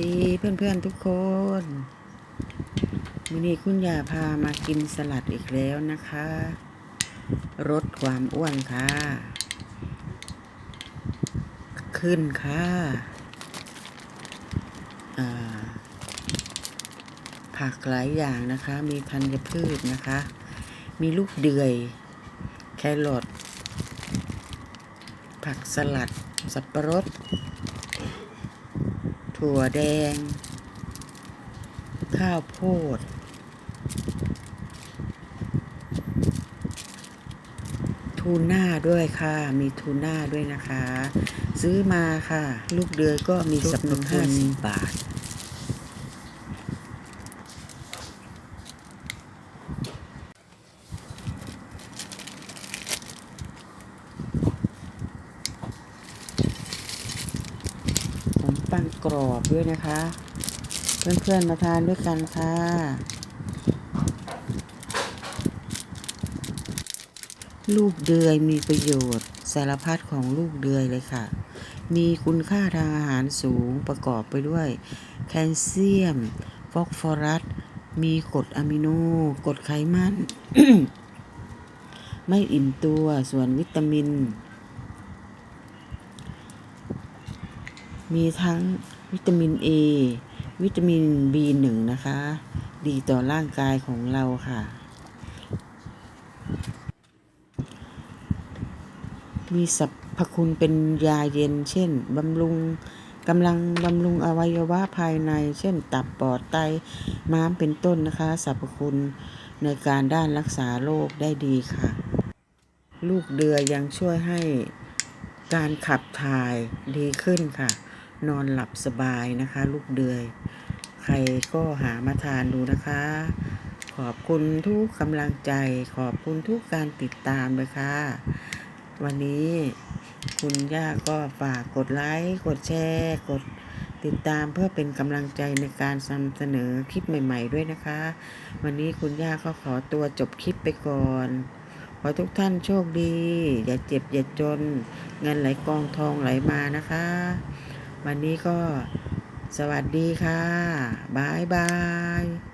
ดีเพื่อนๆทุกคนวันนี้คุณยาพามากินสลัดอีกแล้วนะคะลดความอ้วนค่ะ ขึ้นค่ะผักหลายอย่างนะคะ มีธัญพืชนะคะ มีลูกเดือย แครอทผักสลัด สับปะรด ถั่วแดง ข้าวโพด ทูน่าด้วยค่ะ มีทูน่าด้วยนะคะ ซื้อมาค่ะ ลูกเดือยก็มีสับนุนห้าสิบบาท ขนกรอบด้วยนะคะ เพื่อนๆมาทานด้วยกันค่ะลูกเดือยมีประโยชน์ สารพัดของลูกเดือยเลยค่ะ มีคุณค่าทางอาหารสูงประกอบไปด้วย แคลเซียม ฟอสฟอรัส มีกรดอะมิโนกรดไขมัน ไม่อิ่มตัวส่วนวิตามิน มีทั้งวิตามิน A วิตามิน B1 นะคะ ดีต่อร่างกายของเราค่ะ มีสรรพคุณเป็นยาเย็น เช่นบำรุงกำลังบำรุงอวัยวะภายใน เช่น ตับปอดไตม้ามเป็นต้นนะคะสรรพคุณในการด้านรักษาโรคได้ดีค่ะ ลูกเดือยยังช่วยให้การขับถ่ายดีขึ้นค่ะ นอนหลับสบายนะคะ ลูกเดือย ใครก็หามาทานดูนะคะ ขอบคุณทุกกำลังใจ ขอบคุณทุกการติดตามเลยค่ะ วันนี้คุณย่าก็ฝากกดไลค์ กดแชร์ กดติดตามเพื่อเป็นกำลังใจในการนำเสนอคลิปใหม่ ๆ ด้วยนะคะ วันนี้คุณย่าก็ขอตัวจบคลิปไปก่อนขอทุกท่านโชคดี อย่าเจ็บอย่าจน เงินไหลกองทองไหลมานะคะ วันนี้ก็สวัสดีค่ะบายบาย